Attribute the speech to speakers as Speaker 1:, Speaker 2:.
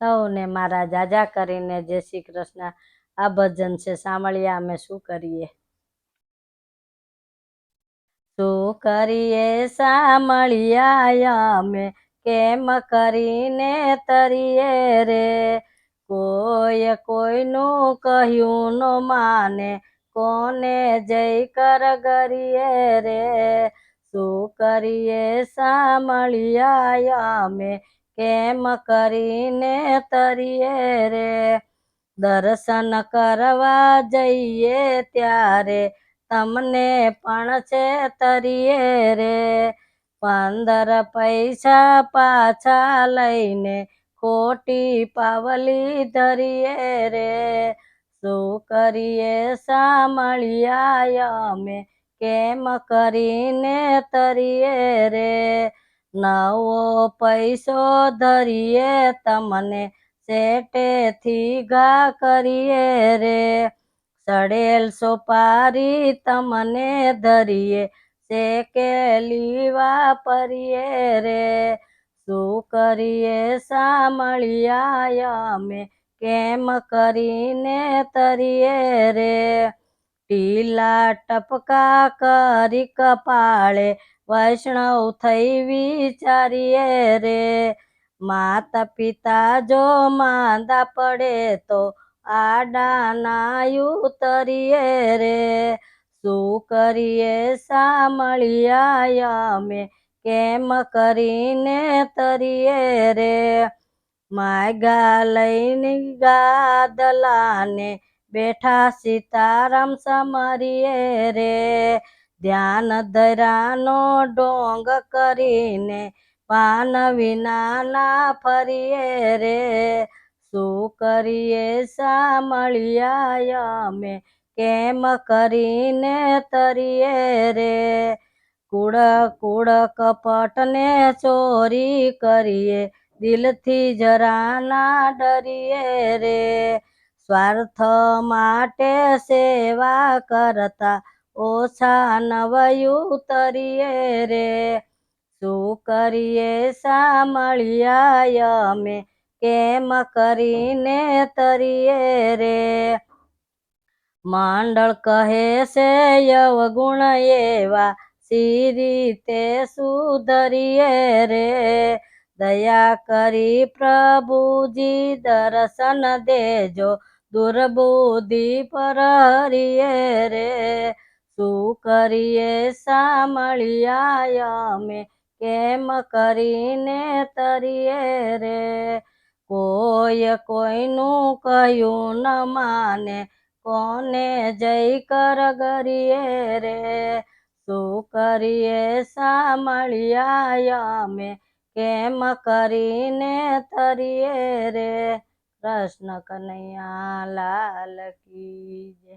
Speaker 1: સૌને મારા જાજા કરીને જય શ્રી કૃષ્ણ. આ ભજન છે સાંભળ્યા અમે શું કરીએ? શું કરીએ સાંભળ્યા અમે? કેમ કરીને તરીએ રે? કોઈ કોઈનું કહ્યું નો માને. કોને જય કર કરીએ રે? શું કરીએ સાંભળ્યા અમે? કેમ કરીને તરીએ રે? દર્શન કરવા જઈએ ત્યારે તમને પણ છે તરીએ રે. પંદર પૈસા પાછા લઈને ખોટી પાવલી ધરીએ રે. શું કરીએ સાંભળ્યા અમે? કેમ કરીને તરીએ રે? નવો પૈસો ધરીએ, તમને શેટેથી ઘા કરીએ રે. સડેલ સોપારી તમને ધરીએ, શેકેલી વાપરીએ રે. શું કરીએ સાંભળ્યા અમે, કેમ કરીને તરીએ રે. ટીલા ટપકા કરી કપાળે વૈષ્ણવ થઈ વિચારીએ રે. માતા પિતા જો માંદા પડે તો આડાના ઉતરીએ રે. શું કરીએ સાંભળ્યા અમે? કેમ કરીને તરીએ રે? માગા લઈને ગાદલાને બેઠા સીતારામ સમરીએ રે. ધ્યાન ધરાનો ડોંગ કરીને પાન વિના ના ફરીએ રે. શું કરીએ સાંભળ્યા અમે? કેમ કરીને તરીએ રે? કુડ કુડ કપટને ચોરી કરીએ, દિલથી જરા ના ડરીએ રે. સ્વાર્થ માટે સેવા કરતા ઓછા નવયું તરીએ રે. શું કરીએ સાંભળ્યા અમે? કેમ કરીને તરીએ રે? માંડળ કહે છે, યવગુણ એવા સી રીતે સુધરીએ રે. દયા કરી પ્રભુજી દર્શન દેજો, દુર્બુદ્ધિ પર રે. શું કરીએ સાંભળ્યા અમે કેમ કરીને તરીએ રે કોઈ કોઈનું કહ્યું ન માને કોને જય કર ગરીએ રે શું કરીએ સાંભળ્યા અમે કેમ કરીને તરીએ રે કૃષ્ણ કનૈયા લાલ કી જય